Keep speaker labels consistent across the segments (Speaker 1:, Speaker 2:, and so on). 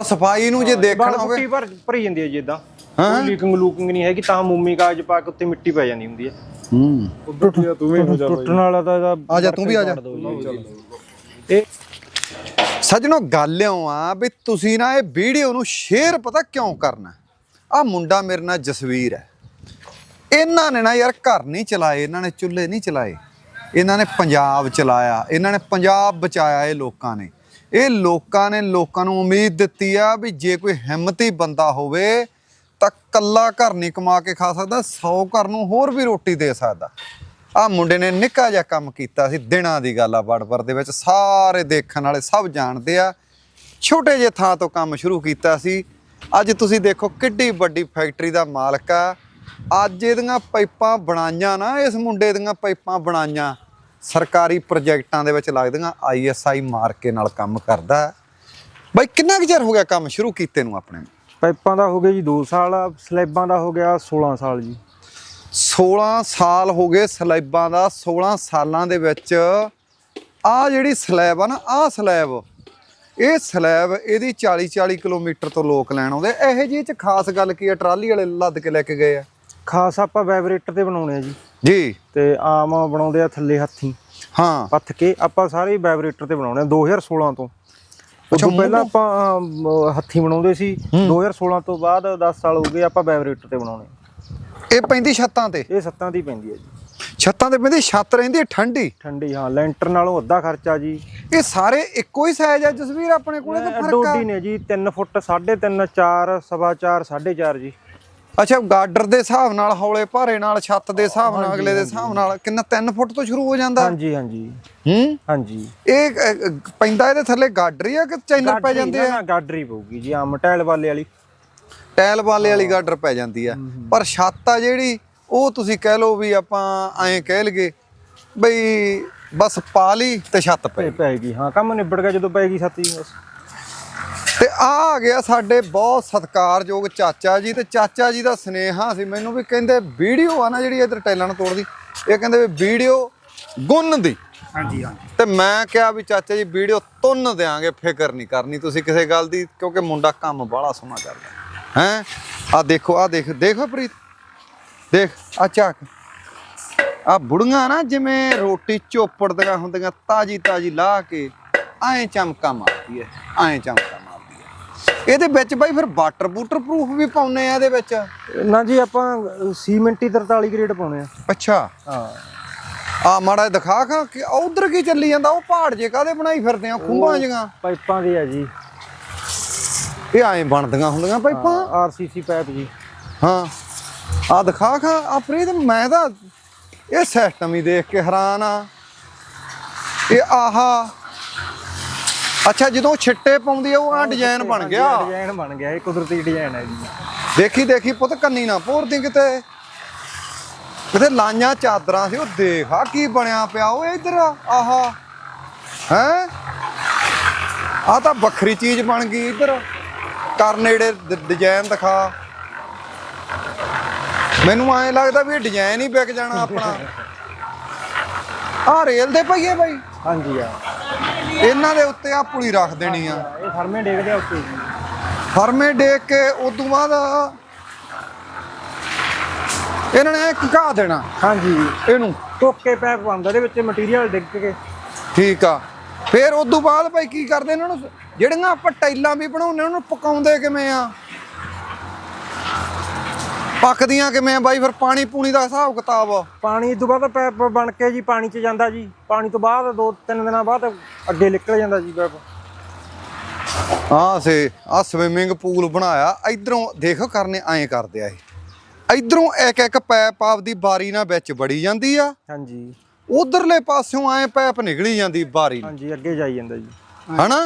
Speaker 1: ਸਫ਼ਾਈ ਨੂੰ ਜੇ ਦੇਖਣਾ ਹੋਵੇ।
Speaker 2: ਫੁੱਟੀ ਭਰ ਭਰੀ ਜਾਂਦੀ ਹੈ ਜੀ ਇਦਾਂ
Speaker 1: ਹਾਂ।
Speaker 2: ਕੋਈ ਲੀਕਿੰਗ ਲੂਕਿੰਗ ਨਹੀਂ ਹੈਗੀ ਤਾਂ ਮੂਮੀ ਕਾਗਜ਼ ਪਾ ਕੇ ਉੱਤੇ ਮਿੱਟੀ ਪੈ ਜਾਂਦੀ ਹੁੰਦੀ ਹੈ।
Speaker 1: ਹੂੰ।
Speaker 2: ਟੁੱਟਣ ਵਾਲਾ ਤਾਂ
Speaker 1: ਆ ਜਾ ਤੂੰ ਵੀ ਆ ਜਾ।
Speaker 2: ਇਹ
Speaker 1: ਸੱਜਣੋ ਗੱਲ ਇਉਂ ਆ ਵੀ ਤੁਸੀਂ ਨਾ ਇਹ ਵੀਡੀਓ ਨੂੰ ਸ਼ੇਅਰ ਪਤਾ ਕਿਉਂ ਕਰਨਾ? ਆ ਮੁੰਡਾ ਮੇਰੇ ਨਾਲ ਜਸਵੀਰ ਹੈ। ਇਹਨਾਂ ਨੇ ਨਾ ਯਾਰ ਘਰ ਨਹੀਂ ਚਲਾਏ ਇਹਨਾਂ ਨੇ ਚੁੱਲ੍ਹੇ ਨਹੀਂ ਚਲਾਏ। ਇਹਨਾਂ ਨੇ ਪੰਜਾਬ ਚਲਾਇਆ ਇਹਨਾਂ ਨੇ ਪੰਜਾਬ ਬਚਾਇਆ ਇਹ ਲੋਕਾਂ ਨੇ। ਇਹ ਲੋਕਾਂ ਨੇ ਲੋਕਾਂ ਨੂੰ ਉਮੀਦ ਦਿੱਤੀ ਆ ਵੀ ਜੇ ਕੋਈ ਹਿੰਮਤੀ ਬੰਦਾ ਹੋਵੇ ਤਾਂ ਕੱਲਾ ਘਰ ਨਹੀਂ ਕਮਾ ਕੇ ਖਾ ਸਕਦਾ 100 ਘਰ ਨੂੰ ਹੋਰ ਵੀ ਰੋਟੀ ਦੇ ਸਕਦਾ। ਆ ਮੁੰਡੇ ਨੇ ਨਿੱਕਾ ਜਿਹਾ ਕੰਮ ਕੀਤਾ ਸੀ, ਦਿਨਾਂ ਦੀ ਗੱਲ ਆ ਵੜਪਰ ਦੇ ਵਿੱਚ। ਸਾਰੇ ਦੇਖਣ ਵਾਲੇ ਸਭ ਜਾਣਦੇ ਆ, ਛੋਟੇ ਜਿਹੇ ਥਾਂ ਤੋਂ ਕੰਮ ਸ਼ੁਰੂ ਕੀਤਾ ਸੀ। ਅੱਜ ਤੁਸੀਂ ਦੇਖੋ ਕਿੱਡੀ ਵੱਡੀ ਫੈਕਟਰੀ ਦਾ ਮਾਲਕ ਆ। ਅੱਜ ਇਹਦੀਆਂ ਪਾਈਪਾਂ ਬਣਾਈਆਂ ਨਾ, ਇਸ ਮੁੰਡੇ ਦੀਆਂ ਪਾਈਪਾਂ ਬਣਾਈਆਂ। ਸਰਕਾਰੀ ਪ੍ਰੋਜੈਕਟਾਂ ਦੇ ਵਿੱਚ ਲੱਗਦੀਆਂ ਆਈਐਸਆਈ ਮਾਰਕੇ ਨਾਲ ਕੰਮ ਕਰਦਾ ਹੈ। ਬਾਈ ਕਿੰਨਾ ਕੁ ਚਿਰ ਹੋ ਗਿਆ ਕੰਮ ਸ਼ੁਰੂ ਕੀਤੇ ਨੂੰ ਆਪਣੇ?
Speaker 2: ਪਾਈਪਾਂ ਦਾ ਹੋ ਗਿਆ ਜੀ 2 ਸਾਲ ਸਲੈਬਾਂ ਦਾ ਹੋ ਗਿਆ 16 ਸਾਲ ਜੀ
Speaker 1: 16 ਸਾਲ ਹੋ ਗਏ ਸਲੈਬਾਂ ਦਾ 16 ਸਾਲਾਂ ਦੇ ਵਿੱਚ ਆ ਜਿਹੜੀ ਸਲੈਬ ਆ ਨਾ ਆ ਸਲੈਬ ਇਹ ਸਲੈਬ ਇਹਦੀ 40 40 ਕਿਲੋਮੀਟਰ ਤੋਂ ਲੋਕ ਲੈਣ ਆਉਂਦੇ ਇਹੋ ਜਿਹੀ ਚ ਖਾਸ ਗੱਲ ਕੀ ਆ ਟਰਾਲੀ ਵਾਲੇ ਲੱਦ ਕੇ ਲੈ ਕੇ ਗਏ ਆ
Speaker 2: ਖਾਸ ਆਪਾਂ ਵਾਈਬ੍ਰੇਟਰ ਤੇ ਬਣਾਉਣੇ ਆ ਜੀ।
Speaker 1: ਜੀ।
Speaker 2: ਤੇ ਆਮ ਬਣਾਉਂਦੇ ਆ ਥੱਲੇ ਹੱਥੀ।
Speaker 1: ਹਾਂ।
Speaker 2: ਪੱਥ ਕੇ ਆਪਾਂ ਸਾਰੇ ਵਾਈਬ੍ਰੇਟਰ ਤੇ ਬਣਾਉਣੇ ਆ 2016 ਤੋਂ।
Speaker 1: ਅੱਛਾ,
Speaker 2: ਪਹਿਲਾਂ ਆਪਾਂ ਹੱਥੀ ਬਣਾਉਂਦੇ ਸੀ। 2016 ਤੋਂ ਬਾਅਦ 10 ਸਾਲ ਹੋ ਗਏ ਆਪਾਂ ਵਾਈਬ੍ਰੇਟਰ ਤੇ ਬਣਾਉਣੇ
Speaker 1: ਇਹ ਪੈਂਦੀ ਛੱਤਾਂ ਤੇ?
Speaker 2: ਇਹ ਸੱਤਾਂ ਦੀ ਪੈਂਦੀ ਹੈ ਜੀ।
Speaker 1: ਛੱਤਾਂ ਤੇ ਪੈਂਦੀ ਛੱਤ ਰਹਿੰਦੀ ਹੈ ਠੰਡੀ?
Speaker 2: ਠੰਡੀ ਹਾਂ ਲੈਂਟਰ ਨਾਲੋਂ ਅੱਧਾ ਖਰਚਾ ਜੀ।
Speaker 1: ਇਹ ਸਾਰੇ ਇੱਕੋ ਹੀ ਸਾਈਜ਼ ਆ ਜਸਵੀਰ ਆਪਣੇ ਕੋਲੇ ਕਿ ਫ਼ਰਕ ਆ?
Speaker 2: ਡੋਡੀ ਨੇ ਜੀ 3 ਫੁੱਟ 3.5 4 ਸਵਾ 4 4.5 ਜੀ।
Speaker 1: ਅੱਛਾ ਗਾਡਰ ਦੇ ਹਿਸਾਬ ਨਾਲ ਹੌਲੇ ਭਾਰੇ ਨਾਲ ਛੱਤ ਦੇ ਹਿਸਾਬ ਨਾਲ ਅਗਲੇ ਦੇ ਹਿਸਾਬ ਨਾਲ ਕਿੰਨਾ 3 ਫੁੱਟ ਤੋਂ ਸ਼ੁਰੂ ਹੋ ਜਾਂਦਾ?
Speaker 2: ਹਾਂਜੀ ਹਾਂਜੀ।
Speaker 1: ਹੂੰ?
Speaker 2: ਹਾਂਜੀ।
Speaker 1: ਇਹ ਪੈਂਦਾ ਇਹਦੇ ਥੱਲੇ ਗਾਡਰ ਹੀ ਆ ਕਿ ਚੈਨਲ ਪੈ ਜਾਂਦੇ ਆ?
Speaker 2: ਆ ਗਾਡਰੀ ਪਊਗੀ ਜੀ ਆਮ ਟਾਇਲ ਵਾਲੇ ਵਾਲੀ।
Speaker 1: ਟੈਲ ਵਾਲੇ ਵਾਲੀ ਗਾਡਰ ਪੈ ਜਾਂਦੀ ਆ। ਪਰ ਛੱਤ ਆ ਜਿਹੜੀ ਉਹ ਤੁਸੀਂ ਕਹਿ ਲਓ ਵੀ ਆਪਾਂ ਐਂ ਕਹਿ ਲਈਏ ਬਈ ਬਸ ਪਾ ਲਈ ਤੇ ਛੱਤ ਪੈ
Speaker 2: ਪੈਗੀ ਹਾਂ ਕੰਮ ਨਿਬੜ ਗਿਆ ਜਦੋਂ ਪੈਗੀ ਛੱਤ ਜੀ ਬਸ।
Speaker 1: ਤੇ ਆ ਆ ਗਿਆ ਸਾਡੇ ਬਹੁਤ ਸਤਿਕਾਰਯੋਗ ਚਾਚਾ ਜੀ ਤੇ ਚਾਚਾ ਜੀ ਦਾ ਸਨੇਹਾ ਸੀ। ਮੈਨੂੰ ਵੀ ਕਹਿੰਦੇ ਵੀਡੀਓ ਆ ਨਾ ਜਿਹੜੀ ਇਧਰ ਟੈਲਾਂ ਨੂੰ ਤੋੜਦੀ। ਇਹ ਕਹਿੰਦੇ ਵੀ ਵੀਡੀਓ ਗੁੰਨ ਦੀ।
Speaker 3: ਹਾਂਜੀ ਹਾਂਜੀ।
Speaker 1: ਤੇ ਮੈਂ ਕਿਹਾ ਵੀ ਚਾਚਾ ਜੀ ਵੀਡੀਓ ਤੁੰਨ ਦਿਆਂਗੇ ਫਿਕਰ ਨਹੀਂ ਕਰਨੀ ਤੁਸੀਂ ਕਿਸੇ ਗੱਲ ਦੀ ਕਿਉਂਕਿ ਮੁੰਡਾ ਕੰਮ ਬਾਹਲਾ ਸੋਹਣਾ ਕਰਦਾ। ਹੈ? ਆ ਦੇਖੋ ਆ ਦੇਖ ਦੇਖੋ ਪ੍ਰੀਤ ਦੇਖ ਆ ਚੱਕ ਆ ਬੁੜੀਆਂ ਨਾ ਜਿਵੇਂ ਰੋਟੀ ਚੋਪੜਦੀਆਂ ਹੁੰਦੀਆਂ ਤਾਜੀ ਤਾਜੀ ਲਾ ਕੇ ਐਂ ਚਮਕਾ ਮਾਰਦੀ ਐ ਐਂ ਚਮਕਾ। ਇਹਦੇ ਵਿੱਚ ਬਾਈ ਫਿਰ ਵਾਟਰ ਬੂਟਰ ਪ੍ਰੂਫ ਵੀ ਪਾਉਨੇ ਆ ਇਹਦੇ ਵਿੱਚ?
Speaker 2: ਨਾ ਜੀ ਆਪਾਂ ਸੀਮੈਂਟੀ 43 ਗ੍ਰੇਡ ਪਾਉਣੇ ਆ।
Speaker 1: ਅੱਛਾ।
Speaker 2: ਹਾਂ।
Speaker 1: ਆ ਮਾੜਾ ਦਿਖਾ ਖਾ ਕਿ ਉਧਰ ਕੀ ਚੱਲੀ ਜਾਂਦਾ? ਉਹ ਪਹਾੜ ਜੇ ਕਾਦੇ ਬਣਾਈ ਫਿਰਦੇ ਆ? ਖੁੰਭਾਂ ਜੀਆਂ
Speaker 2: ਪਾਈਪਾਂ ਦੇ ਆ ਜੀ।
Speaker 1: ਇਹ ਐਂ ਬਣਦੀਆਂ ਹੁੰਦੀਆਂ ਪਾਈਪਾਂ?
Speaker 2: ਆਰਸੀਸੀ ਪਾਈਪ ਜੀ।
Speaker 1: ਹਾਂ। ਆ ਦਿਖਾ ਖਾ ਆ ਪ੍ਰੀਤ ਮੈਂ ਤਾਂ ਇਹ ਸਿਸਟਮ ਹੀ ਦੇਖ ਕੇ ਹੈਰਾਨ ਆ। ਇਹ ਆਹਾ ਅੱਛਾ ਜਦੋਂ ਛਿੱਟੇ ਪਾਉਂਦੀ ਆ ਉਹ ਆ ਡਿਜ਼ਾਈਨ ਬਣ ਗਿਆ।
Speaker 2: ਡਿਜ਼ਾਈਨ ਬਣ ਗਿਆ ਇਹ ਕੁਦਰਤੀ ਡਿਜ਼ਾਈਨ ਹੈ ਜੀ।
Speaker 1: ਦੇਖੀ ਦੇਖੀ ਪੁੱਤ ਕੰਨੀ ਨਾ ਭੋਰਦੀ ਕਿਤੇ। ਕਿਤੇ ਲਾਈਆਂ ਚਾਦਰਾਂ ਸੀ ਉਹ ਦੇਖ ਆ ਕੀ ਬਣਿਆ ਪਿਆ ਉਹ ਇੱਧਰ ਆਹਾ। ਹੈ? ਆ ਤਾਂ ਵੱਖਰੀ ਚੀਜ਼ ਬਣ ਗਈ ਇੱਧਰ। ਕਰ ਨੇੜੇ ਡਿਜ਼ਾਈਨ ਦਿਖਾ। ਮੈਨੂੰ ਐਂ ਲੱਗਦਾ ਵੀ ਇਹ ਡਿਜ਼ਾਈਨ ਹੀ ਵਿਕ ਜਾਣਾ ਆਪਣਾ। ਆ ਰੇਲ ਦੇ ਪਈਏ ਬਾਈ।
Speaker 2: ਹਾਂਜੀ ਆ
Speaker 1: ਇਹਨਾਂ ਦੇ ਉੱਤੇ ਆ ਪੁਲੀ ਰੱਖ ਦੇਣੀ ਆ।
Speaker 2: ਇਹ ਫਰਮੇ ਡੇਗਦੇ ਆ ਉੱਤੇ।
Speaker 1: ਫਰਮੇ ਡੇਕ ਕੇ ਉਦੋਂ ਬਾਅਦ ਇਹਨਾਂ ਨੇ ਘਾ ਦੇਣਾ।
Speaker 2: ਹਾਂਜੀ।
Speaker 1: ਇਹਨੂੰ।
Speaker 2: ਟੋਕੇ ਪੈਪ ਪਾਉਂਦਾ ਇਹਦੇ ਵਿੱਚ ਮਟੀਰੀਅਲ ਡਿੱਗ ਕੇ
Speaker 1: ਠੀਕ ਆ। ਫਿਰ ਉਦੋਂ ਬਾਅਦ ਭਾਈ ਕੀ ਕਰਦੇ ਇਹਨਾਂ ਨੂੰ ਜਿਹੜੀਆਂ ਆਪਾਂ ਟਾਈਲਾਂ ਵੀ ਬਣਾਉਂਦੇ ਉਹਨਾਂ ਨੂੰ ਪਕਾਉਂਦੇ ਕਿਵੇਂ ਆ? ਪੱਕਦੀਆਂ ਕਿਵੇਂ ਆ ਬਾਈ? ਫਿਰ ਪਾਣੀ ਪੂਣੀ ਦਾ ਹਿਸਾਬ ਕਿਤਾਬ
Speaker 2: ਪਾਣੀ ਤੋਂ ਬਾਅਦ ਪੈਪ ਬਣ ਕੇ ਜੀ ਪਾਣੀ 'ਚ ਜਾਂਦਾ ਜੀ। ਪਾਣੀ ਤੋਂ ਬਾਅਦ ਦੋ ਤਿੰਨ ਦਿਨਾਂ ਬਾਅਦ ਅੱਗੇ ਨਿਕਲ ਜਾਂਦਾ ਜੀ ਪੈਪ
Speaker 1: ਆ ਸੇ ਆ ਸਵਿਮਿੰਗ ਪੂਲ ਬਣਾਇਆ। ਇਧਰੋਂ ਦੇਖੋ ਕਰਨੇ ਐਂ ਕਰਦੇ ਆ ਇਹ। ਇਧਰੋਂ ਇੱਕ ਇੱਕ ਪੈਪ ਆਪਦੀ ਬਾਰੀ ਨਾਲ ਵਿੱਚ ਵੜੀ ਜਾਂਦੀ ਆ।
Speaker 2: ਹਾਂਜੀ।
Speaker 1: ਉਧਰਲੇ ਪਾਸਿਓਂ ਐਂ ਪੈਪ ਨਿਕਲੀ ਜਾਂਦੀ ਬਾਰੀ
Speaker 2: ਹਾਂਜੀ ਅੱਗੇ ਜਾਈ ਜਾਂਦਾ ਜੀ।
Speaker 1: ਹਨਾ?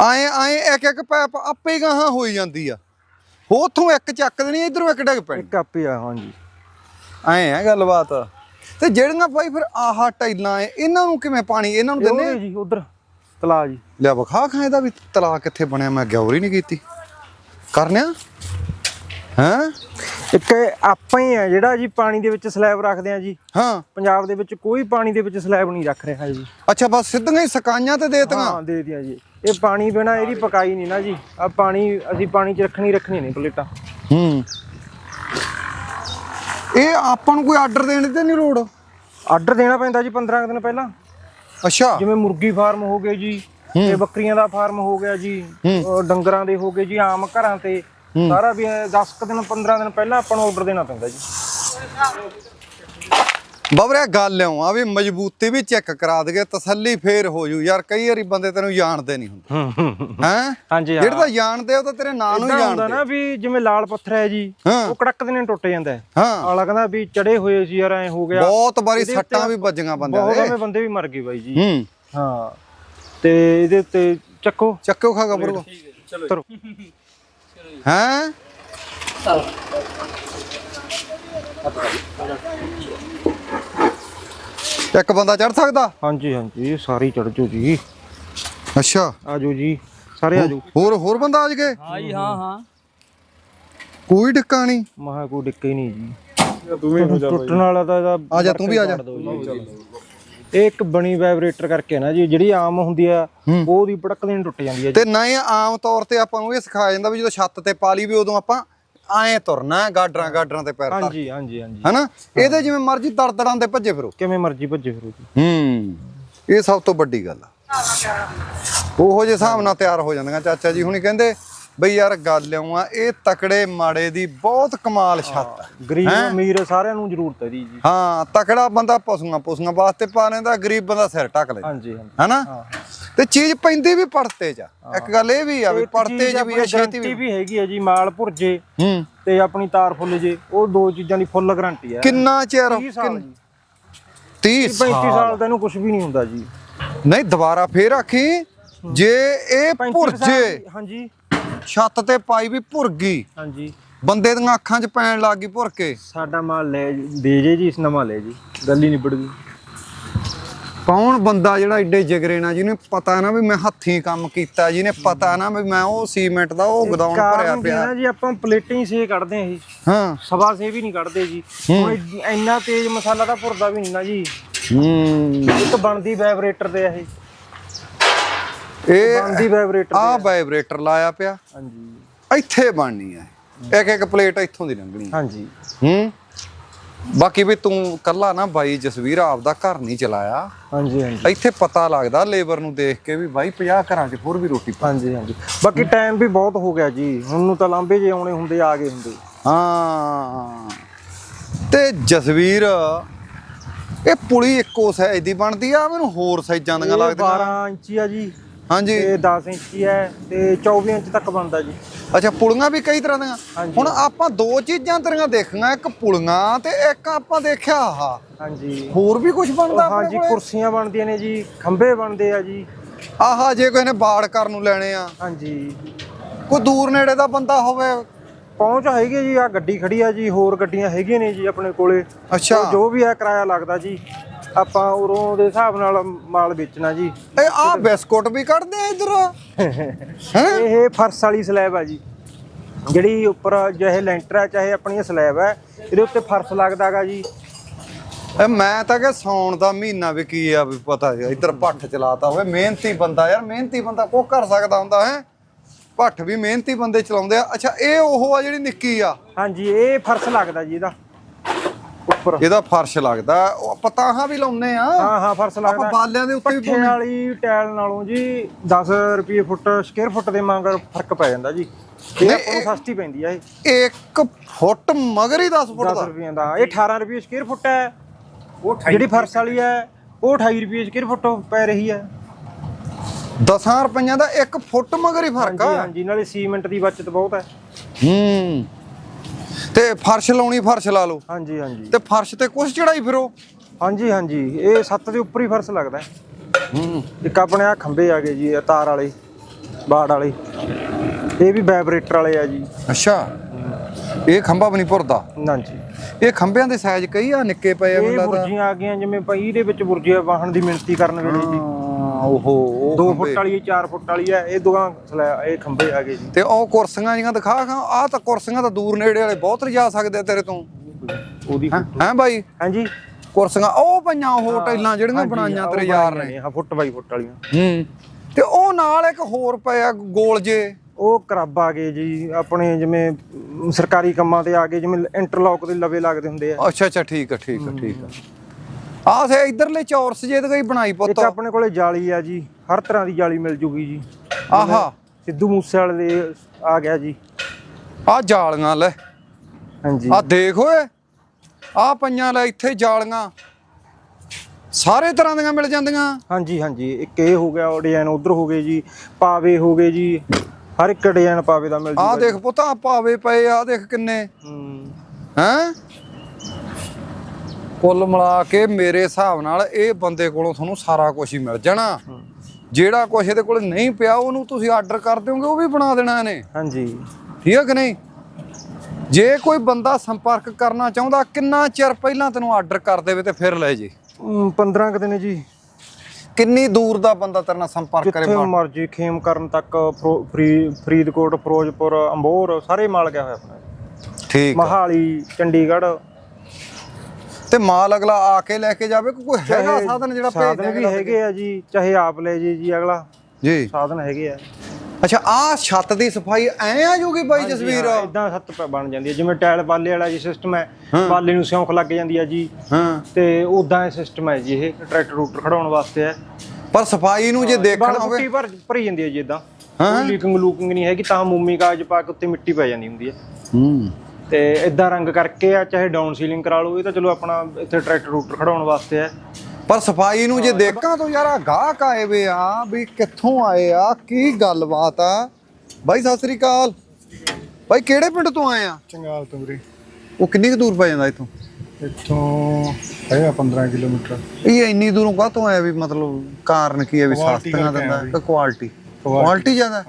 Speaker 1: ਆਏ ਆਏ ਇੱਕ ਇੱਕ ਪੈਪ ਆਪੇ ਗਾਹਾਂ ਹੋਈ ਜਾਂਦੀ ਆ। ਉਥੋਂ ਇੱਕ ਚੱਕ ਦੇਣੀ ਇਧਰੋਂ ਇੱਕ ਡਿੱਗ ਪੈਣੀ।
Speaker 2: ਇੱਕ ਆਪੇ ਆ ਹਾਂਜੀ।
Speaker 1: ਐ ਆ ਗੱਲਬਾਤ। ਤੇ ਜਿਹੜੀਆਂ ਭਾਈ ਫਿਰ ਆਹਾ ਟਾਈਲਾਂ ਐ ਇਹਨਾਂ ਨੂੰ ਕਿਵੇਂ ਪਾਣੀ ਇਹਨਾਂ ਨੂੰ
Speaker 2: ਉਹਦੇ ਜੀ ਉਧਰ ਤਲਾ ਜੀ।
Speaker 1: ਲਿਆ ਵਿਖਾ ਖਾਂ ਇਹਦਾ ਵੀ ਤਲਾ ਕਿੱਥੇ ਬਣਿਆ ਮੈਂ ਗੌਰ ਹੀ ਨਹੀਂ ਕੀਤੀ। ਕਰਨਿਆ? ਹੈਂ?
Speaker 2: ਇੱਕ ਆਪਾਂ ਹੀ ਆ ਜਿਹੜਾ ਜੀ ਪਾਣੀ ਦੇ ਵਿੱਚ ਸਲੈਬ ਰੱਖਦੇ ਆ ਜੀ।
Speaker 1: ਹਾਂ।
Speaker 2: ਪੰਜਾਬ ਦੇ ਵਿੱਚ ਕੋਈ ਪਾਣੀ ਦੇ ਵਿੱਚ ਸਲੈਬ ਨਹੀਂ ਰੱਖ ਰਿਹਾ ਜੀ।
Speaker 1: ਅੱਛਾ ਬਸ ਸਿੱਧੀਆਂ ਹੀ ਸਕਾਈਆਂ ਤੇ ਦੇਤੀਆਂ।
Speaker 2: ਹਾਂ ਦੇ ਦਿਆ ਜੀ। ਇਹ ਪਾਣੀ ਬਿਨਾ ਇਹਦੀ ਪਕਾਈ ਨਹੀਂ ਨਾ ਜੀ। ਆ ਪਾਣੀ ਅਸੀਂ ਪਾਣੀ 'ਚ ਰੱਖਣੀ ਰੱਖਣੀ ਨਹੀਂ ਪਲੇਟਾਂ।
Speaker 1: ਹੂੰ। ਇਹ ਆਪਾਂ ਨੂੰ ਕੋਈ ਆਰਡਰ ਦੇਣ ਦੀ ਤਾਂ ਨਹੀਂ ਲੋੜ?
Speaker 2: ਆਰਡਰ ਦੇਣਾ ਪੈਂਦਾ ਜੀ 15 ਕੁ ਦਿਨ ਪਹਿਲਾਂ।
Speaker 1: ਅੱਛਾ।
Speaker 2: ਜਿਵੇਂ ਮੁਰਗੀ ਫਾਰਮ ਹੋ ਗਏ ਜੀ ਤੇ ਬੱਕਰੀਆਂ ਦਾ ਫਾਰਮ ਹੋ ਗਿਆ ਜੀ ਡੰਗਰਾਂ ਦੇ ਹੋ ਗਏ ਜੀ ਆਮ ਘਰਾਂ ਤੇ। ਸਾਰਾ ਵੀ 10 ਕੁ ਦਿਨ 15 ਦਿਨ ਪਹਿਲਾਂ ਆਪਾਂ ਨੂੰ ਆਰਡਰ ਦੇਣਾ ਪੈਂਦਾ ਜੀ।
Speaker 1: ਬਬਰਿਆ ਗੱਲ ਲਿਓ ਆ ਵੀ ਮਜ਼ਬੂਤੀ ਵੀ ਚੈੱਕ ਕਰਾ ਦਗੇ ਤਸੱਲੀ ਫੇਰ ਹੋ ਜੂ। ਯਾਰ ਕਈ ਵਾਰੀ ਬੰਦੇ ਤੈਨੂੰ ਜਾਣਦੇ ਨਹੀਂ ਹੁੰਦੇ। ਹੈ
Speaker 2: ਹਾਂਜੀ
Speaker 1: ਜਿਹੜੇ ਤਾਂ ਜਾਣਦੇ ਉਹ ਤਾਂ ਤੇਰੇ ਨਾਂ ਨੂੰ ਹੀ
Speaker 2: ਇਦਾਂ ਹੁੰਦਾ
Speaker 1: ਜਾਣਦੇ
Speaker 2: ਨਾ ਵੀ ਜਿਵੇਂ ਲਾਲ ਪੱਥਰ ਹੈ ਜੀ
Speaker 1: ਹਾਂ।
Speaker 2: ਉਹ ਕੜਕ ਦਿਨੇ ਟੁੱਟ ਜਾਂਦਾ ਹੈ।
Speaker 1: ਹਾਂ।
Speaker 2: ਆਲਾ ਕਹਿੰਦਾ ਵੀ ਚੜੇ ਹੋਏ ਸੀ ਯਾਰ ਐ ਹੋ ਗਿਆ।
Speaker 1: ਬਹੁਤ ਵਾਰੀ ਸੱਟਾਂ ਵੀ ਵੱਜੀਆਂ ਬੰਦਿਆਂ
Speaker 2: ਬਹੁਤ
Speaker 1: ਦੇ
Speaker 2: ਐਵੇਂ ਬੰਦੇ ਵੀ ਮਰ ਗਏ ਬਾਈ ਜੀ।
Speaker 1: ਹੂੰ।
Speaker 2: ਹਾਂ। ਤੇ ਇਹਦੇ ਉੱਤੇ ਚੱਕੋ।
Speaker 1: ਚੱਕਿਓ ਖਾ ਗੱਭਰੂ
Speaker 2: ਤਰੋ
Speaker 1: ਹੈ ਇੱਕ ਬੰਦਾ ਚੜ ਸਕਦਾ?
Speaker 2: ਹਾਂਜੀ ਹਾਂਜੀ ਸਾਰੀ ਚੜ ਜੋ ਜੀ।
Speaker 1: ਅੱਛਾ।
Speaker 2: ਆਜੋ ਜੀ ਸਾਰੇ ਆਜੋ
Speaker 1: ਹੋਰ ਹੋਰ ਬੰਦਾ ਆ ਜਗੇ?
Speaker 3: ਹਾਂ ਜੀ ਹਾਂ ਹਾਂ।
Speaker 1: ਕੋਈ ਡਿੱਕਾ ਨਹੀਂ?
Speaker 2: ਮਹਾ ਕੋਈ ਡਿੱਕੇ ਨਹੀਂ ਜੀ। ਟੁੱਟਣ ਵਾਲਾ ਤਾਂ ਇਹਦਾ
Speaker 1: ਆ ਜਾ ਤੂੰ ਵੀ ਆ ਜਾ।
Speaker 2: ਇਹ ਇੱਕ ਬਣੀ ਵਾਈਬ੍ਰੇਟਰ ਕਰਕੇ ਨਾ ਜੀ ਜਿਹੜੀ ਆਮ ਹੁੰਦੀ ਆ ਉਹਦੀ ਪੜਕ ਦੇਣ ਟੁੱਟ ਜਾਂਦੀ ਆ ਜੀ।
Speaker 1: ਤੇ ਨਾ ਆਮ ਤੌਰ ਤੇ ਆਪਾਂ ਨੂੰ ਇਹ ਸਿਖਾਇਆ ਜਾਂਦਾ ਵੀ ਜਦੋਂ ਛੱਤ ਤੇ ਪਾ ਲਈ ਵੀ ਉਦੋਂ ਆਪਾਂ ਐਂ ਤੁਰਨਾ ਗਾਡਰਾਂ ਗਾਡਰਾਂ ਤੇ ਪੈਰ ਧਰ
Speaker 2: ਹਾਂਜੀ ਹਾਂਜੀ ਹਾਂਜੀ।
Speaker 1: ਹਨਾ? ਇਹਦੇ ਜਿਵੇਂ ਮਰਜ਼ੀ ਦਰਦੜਾਂ ਦੇ ਭੱਜੇ ਫਿਰੋ।
Speaker 2: ਕਿਵੇਂ ਮਰਜ਼ੀ ਭੱਜੇ ਫਿਰੋ ਜੀ।
Speaker 1: ਹੂੰ ਇਹ ਸਭ ਤੋਂ ਵੱਡੀ ਗੱਲ ਆ। ਉਹੋ ਜਿਹੇ ਹਿਸਾਬ ਨਾਲ ਤਿਆਰ ਹੋ ਜਾਂਦੀਆਂ। ਚਾਚਾ ਜੀ ਹੁਣੀ ਕਹਿੰਦੇ ਬਈ ਯਾਰ ਗੱਲ ਇਉਂ ਆ ਇਹ ਤਕੜੇ ਮਾੜੇ ਦੀ ਬਹੁਤ ਕਮਾਲ ਛੱਤ ਹੈ
Speaker 2: ਗਰੀਬ ਅਮੀਰ ਸਾਰਿਆਂ ਨੂੰ ਜ਼ਰੂਰਤ ਹੈ ਜੀ ਜੀ।
Speaker 1: ਹਾਂ ਤਕੜਾ ਬੰਦਾ ਪਸ਼ੂਆਂ ਪਸ਼ੂਆਂ ਵਾਸਤੇ ਪਾ ਲੈਂਦਾ ਗਰੀਬ ਬੰਦਾ ਸਿਰ ਢੱਕ ਲੈਂਦਾ।
Speaker 2: ਹਾਂਜੀ ਹਾਂਜੀ।
Speaker 1: ਹਨਾ? ਤੇ ਚੀਜ਼ ਪੈਂਦੀ ਵੀ ਪੜਤੇ ਚ। ਆ। ਇੱਕ ਗੱਲ ਇਹ ਵੀ ਆ ਵੀ ਪੜਤੇ ਚ ਵੀ ਛੇਤੀ
Speaker 2: ਗਾਰੰਟੀ
Speaker 1: ਵੀ।
Speaker 2: ਵੀ ਹੈਗੀ ਹੈ ਜੀ ਮਾਲ ਭੁਰਜੇ
Speaker 1: ਹੂੰ।
Speaker 2: ਤੇ ਆਪਣੀ ਤਾਰ ਫੁੱਲ ਜੇ ਉਹ ਦੋ ਚੀਜ਼ਾਂ ਦੀ ਫੁੱਲ ਗਾਰੰਟੀ ਹੈ
Speaker 1: ਕਿੰਨਾ ਚਿਰ
Speaker 2: 30 ਸਾਲ ਜੀ।
Speaker 1: 30
Speaker 2: 35 ਸਾਲ। ਦਾ ਇਹਨੂੰ ਕੁਝ ਵੀ ਨਹੀਂ ਹੁੰਦਾ ਜੀ।
Speaker 1: ਨਹੀਂ ਦੁਬਾਰਾ ਫੇਰ ਆਖੀ ਜੇ ਇਹ
Speaker 2: 35 ਸਾਲ
Speaker 1: ਭੁਰਜੇ
Speaker 2: ਹਾਂਜੀ।
Speaker 1: ਛੱਤ ਤੇ ਪਾਈ ਵੀ ਭੁਰ ਗਈ
Speaker 2: ਹਾਂਜੀ।
Speaker 1: ਬੰਦੇ ਦੀਆਂ ਅੱਖਾਂ 'ਚ ਪੈਣ ਲੱਗ ਗਈ ਭੁਰ ਕੇ।
Speaker 2: ਸਾਡਾ ਮਾਲ ਲੈ ਦੇ ਜੇ ਜੀ ਇਸ ਨਵਾਂ ਲੈ ਜੀ ਗੱਲ ਹੀ ਨਿਬੜ ਗਈ।
Speaker 1: ਕੌਣ ਬੰਦਾ ਜਿਹੜਾ ਏਡੇ ਜਿਗਰੇ ਨਾਲ ਜਿਹਨੇ ਪਤਾ ਨਾ ਵੀ ਮੈਂ ਹੱਥੀਂ ਕੰਮ ਕੀਤਾ ਜਿਹਨੇ ਪਤਾ ਨਾ ਵੀ ਮੈਂ ਉਹ ਸੀਮੈਂਟ ਦਾ ਉਹ ਗਦਾਉਣ ਭਰਿਆ ਪਿਆ।
Speaker 2: ਜੀ ਆਪਾਂ ਪਲੇਟਾਂ ਹੀ ਸੇ ਕੱਢਦੇ ਆ ਇਹ
Speaker 1: ਹਾਂ।
Speaker 2: ਸਵਾ ਸੇ ਵੀ ਨਹੀਂ ਕੱਢਦੇ ਜੀ। ਹੁਣ ਇੰਨਾ ਤੇਜ਼ ਮਸਾਲਾ ਤਾਂ ਭੁਰਦਾ ਵੀ ਨਹੀਂ ਨਾ ਜੀ।
Speaker 1: ਹੂੰ।
Speaker 2: ਇੱਕ ਬਣਦੀ ਵਾਈਬ੍ਰੇਟਰ ਤੇ ਆ ਇਹ।
Speaker 1: ਇਹ
Speaker 2: ਬਣਦੀ ਵਾਈਬ੍ਰੇਟਰ
Speaker 1: ਆ ਵਾਈਬ੍ਰੇਟਰ ਲਾਇਆ ਪਿਆ।
Speaker 2: ਹਾਂਜੀ।
Speaker 1: ਇੱਥੇ ਬਣਨੀ ਹੈ। ਇੱਕ ਇੱਕ ਪਲੇਟ ਇੱਥੋਂ ਦੀ ਲੰਘਣੀ
Speaker 2: ਹਾਂਜੀ।
Speaker 1: ਹੂੰ। ਬਾਕੀ ਵੀ ਤੂੰ ਕੱਲਾ ਨਾ ਬਾਈ ਜਸਵੀਰ ਆਪਦਾ ਘਰ ਨਹੀਂ ਚਲਾਇਆ।
Speaker 2: ਹਾਂਜੀ ਹਾਂਜੀ।
Speaker 1: ਇੱਥੇ ਪਤਾ ਲੱਗਦਾ ਲੇਬਰ ਨੂੰ ਦੇਖ ਕੇ ਵੀ ਬਾਈ 50 ਘਰਾਂ 'ਚ ਹੋਰ ਵੀ ਰੋਟੀ
Speaker 2: ਹਾਂਜੀ ਹਾਂਜੀ। ਬਾਕੀ ਟਾਈਮ ਵੀ ਬਹੁਤ ਹੋ ਗਿਆ ਜੀ। ਹੁਣ ਨੂੰ ਤਾਂ ਲਾਂਬੇ ਜੇ ਆਉਣੇ ਹੁੰਦੇ ਆ ਗਏ ਹੁੰਦੇ।
Speaker 1: ਹਾਂ। ਤੇ ਜਸਵੀਰ ਇਹ ਪੁਲੀ ਇੱਕੋ ਸਾਈਜ਼ ਦੀ ਬਣਦੀ ਆ ਮੈਨੂੰ ਹੋਰ ਸਾਈਜ਼ਾਂ ਦੀਆਂ ਲੱਗਦੀਆਂ।
Speaker 2: 12 ਇੰਚੀ ਆ ਜੀ।
Speaker 1: ਹਾਂਜੀ।
Speaker 2: ਤੇ 10 ਇੰਚੀ ਹੈ ਤੇ 24 ਇੰਚ ਤੱਕ ਬਣਦਾ ਜੀ।
Speaker 1: ਅੱਛਾ ਪੁਲੀਆਂ ਵੀ ਕਈ ਤਰ੍ਹਾਂ ਦੀਆਂ। ਹੁਣ ਆਪਾਂ ਦੋ ਚੀਜ਼ਾਂ ਤੇਰੀਆਂ ਦੇਖੀਆਂ ਇੱਕ ਪੁਲੀਆਂ ਤੇ ਇੱਕ ਆਪਾਂ ਦੇਖਿਆ ਆਹ।
Speaker 2: ਹਾਂਜੀ।
Speaker 1: ਹੋਰ ਵੀ ਕੁਝ ਬਣਦਾ
Speaker 2: ਹਾਂਜੀ? ਕੁਰਸੀਆਂ ਬਣਦੀਆਂ ਨੇ ਜੀ ਖੰਭੇ ਬਣਦੇ ਆ ਜੀ।
Speaker 1: ਆਹਾ ਜੇ ਕੋਈ ਨੇ ਬਾੜ ਕਰਨ ਨੂੰ ਲੈਣੇ ਆ।
Speaker 2: ਹਾਂਜੀ।
Speaker 1: ਕੋਈ ਦੂਰ ਨੇੜੇ ਦਾ ਬੰਦਾ ਹੋਵੇ?
Speaker 2: ਪਹੁੰਚ ਹੈਗੀ ਜੀ ਆ ਗੱਡੀ ਖੜੀ ਆ ਜੀ ਹੋਰ ਗੱਡੀਆਂ ਹੈਗੀਆਂ ਨੇ ਜੀ ਆਪਣੇ ਕੋਲੇ।
Speaker 1: ਅੱਛਾ।
Speaker 2: ਜੋ ਵੀ ਆ ਕਿਰਾਇਆ ਲੱਗਦਾ ਜੀ। ਆਪਾਂ ਉਰੋਂ ਦੇ ਹਿਸਾਬ ਨਾਲ ਮਾਲ ਵੇਚਣਾ ਜੀ।
Speaker 1: ਇਹ ਆ ਬਿਸਕੁਟ ਵੀ ਕੱਢਦੇ ਆ ਇਧਰ। ਹੈ?
Speaker 2: ਇਹ ਫਰਸ਼ ਵਾਲੀ ਸਲੈਬ ਆ ਜੀ। ਜਿਹੜੀ ਉੱਪਰ ਜਿਹੇ ਲੈਂਟਰ ਆ ਚਾਹੇ ਆਪਣੀ ਸਲੈਬ ਹੈ ਇਹਦੇ ਉੱਤੇ ਫਰਸ਼ ਲੱਗਦਾਗਾ ਜੀ।
Speaker 1: ਇਹ ਮੈਂ ਤਾਂ ਕਿ ਸੌਣ ਦਾ ਮਹੀਨਾ ਵੀ ਕੀ ਆ ਵੀ ਪਤਾ ਇਧਰ ਪੱਠ ਚਲਾਤਾ ਹੋਵੇ ਮਿਹਨਤੀ ਬੰਦਾ ਯਾਰ ਮਿਹਨਤੀ ਬੰਦਾ ਕੋ ਕਰ ਸਕਦਾ ਹੁੰਦਾ ਹੈ? ਪੱਠ ਵੀ ਮਿਹਨਤੀ ਬੰਦੇ ਚਲਾਉਂਦੇ ਆ। ਅੱਛਾ ਇਹ ਉਹ ਆ ਜਿਹੜੀ ਨਿੱਕੀ ਆ?
Speaker 2: ਹਾਂਜੀ ਇਹ ਫਰਸ਼ ਲੱਗਦਾ ਜੀ ਇਹਦਾ। ਉੱਪਰ।
Speaker 1: ਇਹਦਾ ਫਰਸ਼ ਲੱਗਦਾ ਉਹ ਪਤਾਹਾਂ ਵੀ ਲਾਉਨੇ ਆ
Speaker 2: ਹਾਂ। ਹਾਂ ਫਰਸ਼ ਲੱਗਦਾ।
Speaker 1: ਆਪਾਂ ਬਾਲਿਆਂ ਦੇ ਉੱਤੇ ਵੀ
Speaker 2: ਪੱਠੇ ਵਾਲੀ ਟਾਇਲ ਨਾਲੋਂ ਜੀ 10 ਰੁਪਏ ਫੁੱਟ ਸਕੁਅਰ ਫੁੱਟ ਦੇ ਮੰਗਰ ਫ਼ਰਕ ਪੈ ਜਾਂਦਾ ਜੀ। ਇਹ ਆਪਾਂ ਨੂੰ ਸਸਤੀ ਪੈਂਦੀ ਆ ਇਹ।
Speaker 1: ਇੱਕ ਫੁੱਟ ਮਗਰ ਹੀ 10 ਫੁੱਟ
Speaker 2: 10
Speaker 1: ਦਾ।
Speaker 2: ਰੁਪਏ ਦਾ। ਇਹ 18 ਰੁਪਏ ਸਕੁਅਰ ਫੁੱਟ ਹੈ। ਉਹ ਜਿਹੜੀ ਫਰਸ਼ ਵਾਲੀ ਹੈ ਉਹ 28 ਰੁਪਏ ਸਕੁਅਰ ਫੁੱਟ ਪੈ ਰਹੀ ਹੈ।
Speaker 1: 10 ਰੁਪਈਆਂ ਦਾ ਇੱਕ ਫੁੱਟ ਮਗਰ ਹੀ ਫ਼ਰਕ ਆ।
Speaker 2: ਹਾਂਜੀ ਨਾਲੇ ਸੀਮੈਂਟ ਦੀ ਬਚਤ ਬਹੁਤ ਹੈ।
Speaker 1: ਹੂੰ। ਤੇ ਫਰਸ਼ ਲਾਉਣੀ ਫਰਸ਼ ਲਾ ਲਓ।
Speaker 2: ਹਾਂਜੀ ਹਾਂਜੀ।
Speaker 1: ਤੇ ਫਰਸ਼ ਤੇ ਕੁਛ ਚੜਾਈ ਫਿਰੋ।
Speaker 2: ਹਾਂਜੀ ਹਾਂਜੀ। ਇਹ ਛੱਤ ਦੇ ਉੱਪਰ ਹੀ ਫਰਸ਼ ਲੱਗਦਾ। ਹੈ। ਇੱਕ ਆਪਣੇ ਆ ਖੰਭੇ ਆ ਗਏ ਜੀ ਇਹ ਤਾਰ ਵਾਲੇ ਬਾੜ ਵਾਲੇ। ਇਹ ਵੀ ਵਾਈਬ੍ਰੇਟਰ ਵਾਲੇ ਆ ਜੀ।
Speaker 1: ਅੱਛਾ। ਇਹ ਖੰਭਾ ਵੀ ਨਹੀਂ ਭੁਰਦਾ।
Speaker 2: ਨਾ ਜੀ
Speaker 1: ਇਹ ਖੰਭਿਆਂ ਦੇ ਸਾਈਜ਼ ਕਈ ਆ? ਨਿੱਕੇ ਪਏ ਆ
Speaker 2: ਇਹ ਬੁਰਜੀਆਂ ਆ ਗਈਆਂ ਜਿਵੇਂ ਪਈ ਇਹਦੇ ਵਿੱਚ ਬੁਰਜੀਆਂ ਵਾਹਣ ਦੀ ਮਿਹਨਤੀ ਕਰਨ ਵੇਲੇ ਜੀ।
Speaker 1: ਓਹੋ ਉਹ
Speaker 2: 2
Speaker 1: ਖੰਭੇ।
Speaker 2: ਫੁੱਟ ਵਾਲੀ 4 ਫੁੱਟ ਵਾਲੀ ਹੈ ਇਹ ਦੋਆਂ ਸਲੈ- ਇਹ ਖੰਭੇ ਆ ਗਏ ਜੀ।
Speaker 1: ਤੇ ਉਹ ਕੁਰਸੀਆਂ ਜੀਆਂ ਦਿਖਾ ਖਾਂ ਆ ਤਾਂ ਕੁਰਸੀਆਂ ਤਾਂ ਦੂਰ ਨੇੜੇ ਵਾਲੇ ਬਹੁਤ ਲਿਜਾ ਸਕਦੇ ਆ ਤੇਰੇ ਤੋਂ।
Speaker 2: ਉਹਦੀ
Speaker 1: ਹੈਂ ਬਾਈ?
Speaker 2: ਹਾਂਜੀ।
Speaker 1: ਕੁਰਸੀਆਂ ਉਹ ਪਈਆਂ ਉਹ ਟੈਲਾਂ ਜਿਹੜੀਆਂ
Speaker 2: ਹਾਂਜੀ,
Speaker 1: ਬਣਾਈਆਂ
Speaker 2: ਉਹ
Speaker 1: ਤੇਰੇ ਯਾਰ
Speaker 2: ਬਣਾਈਆਂ
Speaker 1: ਨੇ
Speaker 2: ਹਾਂ ਫੁੱਟ ਬਾਈ ਫੁੱਟ ਵਾਲੀਆਂ।
Speaker 1: ਹੂੰ ਤੇ ਉਹ ਨਾਲ ਇੱਕ ਹੋਰ ਪਿਆ ਗੋਲ ਜੇ।
Speaker 2: ਉਹ ਕਰਾਬ ਆ ਗਏ ਜੀ ਆਪਣੇ ਜਿਵੇਂ ਅਮ, ਸਰਕਾਰੀ ਕੰਮਾਂ ਤੇ ਆ ਗਏ ਜਿਵੇਂ ਇੰਟਰਲੌਕ ਦੇ ਲਵੇ ਲੱਗਦੇ ਹੁੰਦੇ ਆ।
Speaker 1: ਅੱਛਾ ਅੱਛਾ ਠੀਕ ਆ ਠੀਕ ਆ ਠੀਕ ਆ। ਆਹ ਸੇ ਇਧਰਲੇ ਚੌਰਸ ਜੇ ਤੇ ਕੋਈ ਬਣਾਈ ਪੁੱਤ।
Speaker 2: ਇੱਕ ਆਪਣੇ ਕੋਲੇ ਜਾਲੀ ਆ ਜੀ ਹਰ ਤਰ੍ਹਾਂ ਦੀ ਜਾਲੀ ਮਿਲ ਜੂਗੀ ਜੀ।
Speaker 1: ਆਹਾ।
Speaker 2: ਸਿੱਧੂ ਮੂਸੇ ਵਾਲੇ ਦੇ ਆ ਗਿਆ ਜੀ।
Speaker 1: ਆ ਜਾਲੀਆਂ ਲੈ।
Speaker 2: ਹਾਂਜੀ।
Speaker 1: ਆ ਦੇਖ ਓਏ ਆ ਪਈਆਂ ਲੈ ਇੱਥੇ ਜਾਲੀਆਂ। ਸਾਰੇ ਤਰ੍ਹਾਂ ਦੀਆਂ ਮਿਲ ਜਾਂਦੀਆਂ।
Speaker 2: ਹਾਂਜੀ ਹਾਂਜੀ। ਇੱਕ ਇਹ ਹੋ ਗਿਆ ਡਿਜ਼ਾਈਨ ਉਧਰ ਹੋ ਗਏ ਜੀ। ਪਾਵੇ ਹੋ ਗਏ ਜੀ। ਹਰ ਇੱਕ ਡਿਜ਼ਾਈਨ ਪਾਵੇ ਦਾ ਮਿਲ
Speaker 1: ਆ
Speaker 2: ਜੂਗਾ
Speaker 1: ਦੇਖ ਪੁੱਤ ਆ ਪਾਵੇ ਪਏ ਆ ਦੇਖ ਕਿੰਨੇ।
Speaker 2: ਹੂੰ।
Speaker 1: ਹੈਂ? ਕੁੱਲ ਮਿਲਾ ਕੇ ਮੇਰੇ ਹਿਸਾਬ ਨਾਲ ਇਹ ਬੰਦੇ ਕੋਲੋਂ ਤੁਹਾਨੂੰ ਸਾਰਾ ਕੁਝ ਹੀ ਮਿਲ ਜਾਣਾ। ਜਿਹੜਾ ਕੁਝ ਇਹਦੇ ਕੋਲ ਨਹੀਂ ਪਿਆ ਉਹਨੂੰ ਤੁਸੀਂ ਆਰਡਰ ਕਰ ਦਿਓਗੇ ਉਹ ਵੀ ਬਣਾ ਦੇਣਾ ਇਹਨੇ।
Speaker 2: ਹਾਂਜੀ।
Speaker 1: ਠੀਕ ਹੈ ਕਿ ਨਹੀਂ? ਜੇ ਕੋਈ ਬੰਦਾ ਸੰਪਰਕ ਕਰਨਾ ਚਾਹੁੰਦਾ ਕਿੰਨਾ ਚਿਰ ਪਹਿਲਾਂ ਤੈਨੂੰ ਆਰਡਰ ਕਰ ਦੇਵੇ ਤੇ ਫਿਰ ਲੈ ਜੇ?
Speaker 2: ਅਮ, 15 ਕੁ ਦਿਨ ਜੀ।
Speaker 1: ਕਿੰਨੀ ਦੂਰ ਦਾ ਬੰਦਾ ਤੇਰੇ ਨਾਲ ਸੰਪਰਕ ਕਰੇ?
Speaker 2: ਜਿੱਥੇ ਮਰਜ਼ੀ ਖੇਮ ਕਰਨ ਤੱਕ ਫਰੋ- ਫਰੀ ਫਰੀਦਕੋਟ ਫਿਰੋਜ਼ਪੁਰ ਅੰਬੋਰ ਸਾਰੇ ਮਾਲ ਗਿਆ ਹੋਇਆ ਆਪਣਾ।
Speaker 1: ਠੀਕ।
Speaker 2: ਮਹਾਲੀ ਚੰਡੀਗੜ੍ਹ
Speaker 1: ਤੇ ਮਾਲ ਅਗਲਾ ਆ ਕੇ ਲੈ ਕੇ ਜਾਵੇ ਕੋਈ ਹੈਗਾ ਸਾਧਨ ਜਿਹੜਾ ਭੇਜ
Speaker 2: ਸਾਧਨ ਵੀ ਹੈਗੇ ਆ ਜੀ ਚਾਹੇ ਆਪ ਲੈ ਜੇ ਜੀ ਅਗਲਾ।
Speaker 1: ਜੀ।
Speaker 2: ਸਾਧਨ ਹੈਗੇ ਆ।
Speaker 1: ਅੱਛਾ ਆ ਛੱਤ ਦੀ ਸਫ਼ਾਈ ਐ ਆ ਜੂਗੀ ਬਾਈ ਜਸਵੀਰ?
Speaker 2: ਇਦਾਂ ਪੈ ਬਣ ਜਾਂਦੀ ਹੈ ਜਿਵੇਂ ਟਾਇਲ ਬਾਲੇ ਵਾਲਾ ਜੀ ਸਿਸਟਮ ਹੈ ਬਾਲੇ ਨੂੰ ਸਿਉਂਖ ਲੱਗ ਜਾਂਦੀ ਹੈ ਜੀ।
Speaker 1: ਹਾਂ।
Speaker 2: ਤੇ ਉਦਾਂ ਇਹ ਸਿਸਟਮ ਹੈ ਜੀ ਇਹ ਟਰੈਕਟਰ ਰੂਟਰ ਖੜਾਉਣ ਵਾਸਤੇ ਹੈ।
Speaker 1: ਪਰ ਸਫ਼ਾਈ ਨੂੰ ਜੇ ਦੇਖਣਾ ਹੋਵੇ
Speaker 2: ਪੁੱਟੀ ਭਰ ਭਰੀ ਜਾਂਦੀ ਹੈ ਜੀ ਇਦਾਂ ਕੋਈ ਲੀਕਿੰਗ ਲੂਕਿੰਗ ਨਹੀਂ ਹੈਗੀ ਤਾਂ ਮੂਮੀ ਕਾਗਜ਼ ਪਾ ਕੇ ਉੱਤੇ ਮਿੱਟੀ ਪੈ ਜਾਂਦੀ ਹੁੰਦੀ ਹੈ।
Speaker 1: ਹੂੰ।
Speaker 2: ਤੇ ਇਦਾਂ ਰੰਗ ਕਰਕੇ ਆ ਚਾਹੇ ਡਾਊਨ ਸੀਲਿੰਗ ਕਰਾ ਲਓ ਇਹ ਤਾਂ ਚਲੋ ਆਪਣਾ ਇੱਥੇ ਟਰੈਕਟਰ ਰੂਟਰ ਖੜਾਉਣ ਵਾਸਤੇ ਹੈ
Speaker 1: ਪਰ ਸਫ਼ਾਈ ਨੂੰ ਜੇ ਦੇਖਾਂ ਤਾਂ ਯਾਰ ਆ ਗਾਹਕ ਆਏ ਵੇ ਆ ਵੀ ਕਿੱਥੋਂ ਆਏ ਆ ਕੀ ਗੱਲਬਾਤ ਆ? ਬਾਈ ਸਤਿ ਸ੍ਰੀ ਅਕਾਲ। ਬਾਈ ਕਿਹੜੇ ਪਿੰਡ ਤੋਂ ਆਏ ਆ?
Speaker 3: ਚੰਗਾਲ ਤੋਂ ਵੀਰੇ।
Speaker 1: ਉਹ ਕਿੰਨੀ ਕੁ ਦੂਰ ਪੈ ਜਾਂਦਾ ਇੱਥੋਂ?
Speaker 3: ਇੱਥੋਂ ਹੈਗਾ 15 ਕਿਲੋਮੀਟਰ।
Speaker 1: ਇਹ ਇੰਨੀ ਦੂਰੋਂ ਕਾਹਤੋਂ ਆਇਆ ਵੀ ਮਤਲਬ ਕਾਰਨ ਕੀ ਹੈ ਵੀ ਸਸਤੀਆਂ ਦਿੰਦਾ ਕਿ ਕੁਆਲਿਟੀ ਕੁਆਲਿਟੀ ਜ਼ਿਆਦਾ?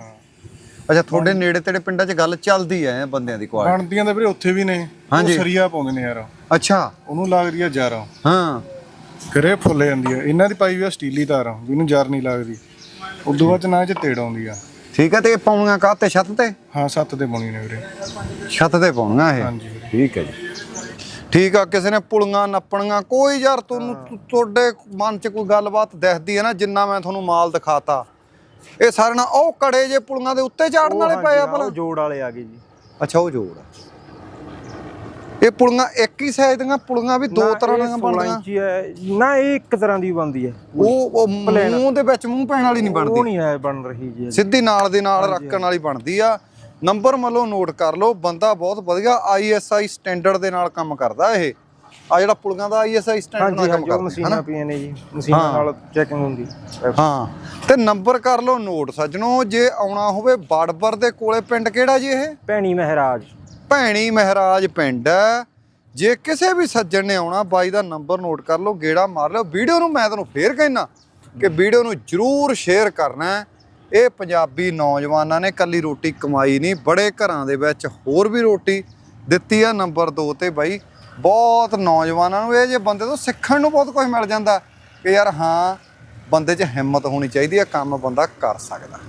Speaker 1: ਅੱਛਾ ਤੁਹਾਡੇ ਨੇੜੇ ਤੇੜੇ ਪਿੰਡਾਂ 'ਚ ਗੱਲ ਚੱਲਦੀ ਐ ਬੰਦਿਆਂ ਦੀ ਕੁਆਲਿਟੀ
Speaker 3: ਬਣਦੀਆਂ ਤਾਂ ਵੀਰੇ ਉੱਥੇ ਵੀ ਨੇ। ਉਹ
Speaker 1: ਹਾਂਜੀ।
Speaker 3: ਸਰੀਆ ਪਾਉਂਦੇ ਨੇ ਯਾਰ।
Speaker 1: ਅੱਛਾ।
Speaker 3: ਉਹਨੂੰ ਲੱਗਦੀ ਆ ਜਾਰਾਂ।
Speaker 1: ਹਾਂ।
Speaker 3: ਕਰੇ ਫੁੱਲ ਜਾਂਦੀ ਆ। ਇਹਨਾਂ ਦੀ ਪਾਈ ਵੀ ਆ ਸਟੀਲੀ ਤਾਰ ਜਿਹਨੂੰ ਜਰ ਨਹੀਂ ਲੱਗਦੀ। ਉਦੋਂ ਬਾਅਦ ਚ ਨਾ ਇਹ ਚ ਤੇੜ ਆਉਂਦੀ ਆ।
Speaker 1: ਠੀਕ ਹੈ ਤੇ ਇਹ ਪਾਉਣੀਆਂ ਕਾਹ ਤੇ? ਛੱਤ ਤੇ?
Speaker 3: ਹਾਂ ਸੱਤ ਤੇ ਬਣੀ ਨੇ ਵੀਰੇ।
Speaker 1: ਛੱਤ ਤੇ ਪਾਉਣੀਆਂ ਇਹ?
Speaker 3: ਹਾਂਜੀ। ਵੀਰੇ
Speaker 1: ਠੀਕ ਹੈ ਜੀ। ਠੀਕ ਆ ਕਿਸੇ ਨੇ ਪੁਲੀਆਂ ਨੱਪਣੀਆਂ ਕੋਈ ਯਾਰ ਤੁਹਾਨੂੰ ਤੁਹਾਡੇ ਮਨ 'ਚ ਕੋਈ ਗੱਲਬਾਤ ਦਿਖਦੀ ਹੈ ਨਾ ਜਿੰਨਾ ਮੈਂ ਤੁਹਾਨੂੰ ਮਾਲ ਦਿਖਾਤਾ। ਇਹ ਸਾਰੇ ਨਾ ਉਹ ਕੜੇ ਜੇ ਪੁਲੀਆਂ ਦੇ ਉੱਤੇ ਚਾੜਨ ਵਾਲੇ ਪਏ ਆ
Speaker 2: ਉਹ
Speaker 1: ਭਲਾ।
Speaker 2: ਜੋੜ ਵਾਲੇ ਆ ਗਏ ਜੀ।
Speaker 1: ਅੱਛਾ ਉਹ ਜੋੜ ਆ। ਇਹ ਪੁਲੀਆਂ ਇੱਕ ਹੀ ਸਾਈਜ਼ ਦੀਆਂ ਪੁਲੀਆਂ ਵੀ ਦੋ ਤਰ੍ਹਾਂ ਦੀਆਂ
Speaker 2: 16
Speaker 1: ਬਣਦੀਆਂ।
Speaker 2: ਨਾ ਇਹ ਇੱਕ ਤਰ੍ਹਾਂ ਦੀ ਬਣਦੀ ਹੈ।
Speaker 1: ਉਹ ਉਹ ਮੂੰਹ ਦੇ ਵਿੱਚ ਮੂੰਹ ਪੈਣ ਵਾਲੀ ਨਹੀਂ
Speaker 2: ਉਹ
Speaker 1: ਬਣਦੀ।
Speaker 2: ਨਹੀਂ ਹੈ ਬਣ ਰਹੀ ਜੀ।
Speaker 1: ਸਿੱਧੀ ਨਾਲ ਦੇ ਨਾਲ ਰੱਖਣ ਵਾਲੀ ਬਣਦੀ ਆ। ਨੰਬਰ ਮੱਲੋ ਨੋਟ ਕਰ ਲਓ ਬੰਦਾ ਬਹੁਤ ਵਧੀਆ ਆਈਐਸਆਈ ਸਟੈਂਡਰਡ ਦੇ ਨਾਲ ਕੰਮ ਕਰਦਾ ਇਹ। ਆ ਜਿਹੜਾ ਪੁਲੀਆਂ ਦਾ ਆਈਐਸਆਈ ਸਟੈਂਡਰਡ ਨਾਲ ਕੰਮ ਕਰਦਾ
Speaker 2: ਮਸ਼ੀਨਾਂ ਪਈਆਂ ਨੇ ਜੀ ਮਸ਼ੀਨਾਂ ਨਾਲ ਚੈਕਿੰਗ ਹੁੰਦੀ। ਹੈ।
Speaker 1: ਤੇ ਨੰਬਰ ਕਰ ਲਓ ਨੋਟ ਸੱਜਣੋ ਜੇ ਆਉਣਾ ਹੋਵੇ ਬਾੜਬਰ ਦੇ ਕੋਲੇ ਪਿੰਡ ਕਿਹੜਾ ਜੀ ਇਹ?
Speaker 2: ਭੈਣੀ ਮਹਾਰਾਜ।
Speaker 1: ਭੈਣੀ ਮਹਾਰਾਜ ਪਿੰਡ ਜੇ ਕਿਸੇ ਵੀ ਸੱਜਣ ਨੇ ਆਉਣਾ ਬਾਈ ਦਾ ਨੰਬਰ ਨੋਟ ਕਰ ਲਓ ਗੇੜਾ ਮਾਰ ਲਿਓ। ਵੀਡੀਓ ਨੂੰ ਮੈਂ ਤੁਹਾਨੂੰ ਫੇਰ ਕਹਿਣਾ ਕਿ ਵੀਡੀਓ ਨੂੰ ਜਰੂਰ ਸ਼ੇਅਰ ਕਰਨਾ ਇਹ ਪੰਜਾਬੀ ਨੌਜਵਾਨਾਂ ਨੇ ਕੱਲੀ ਰੋਟੀ ਕਮਾਈ ਨਹੀਂ ਬੜੇ ਘਰਾਂ ਦੇ ਵਿੱਚ ਹੋਰ ਵੀ ਰੋਟੀ ਦਿੱਤੀ ਆ ਨੰਬਰ 2 ਤੇ ਬਾਈ। ਬਹੁਤ ਨੌਜਵਾਨਾਂ ਨੂੰ ਇਹ ਜੇ ਬੰਦੇ ਤੋਂ ਸਿੱਖਣ ਨੂੰ ਬਹੁਤ ਕੁਝ ਮਿਲ ਜਾਂਦਾ ਕਿ ਯਾਰ ਹਾਂ, ਬੰਦੇ 'ਚ ਹਿੰਮਤ ਹੋਣੀ ਚਾਹੀਦੀ ਹੈ, ਕੰਮ ਬੰਦਾ ਕਰ ਸਕਦਾ।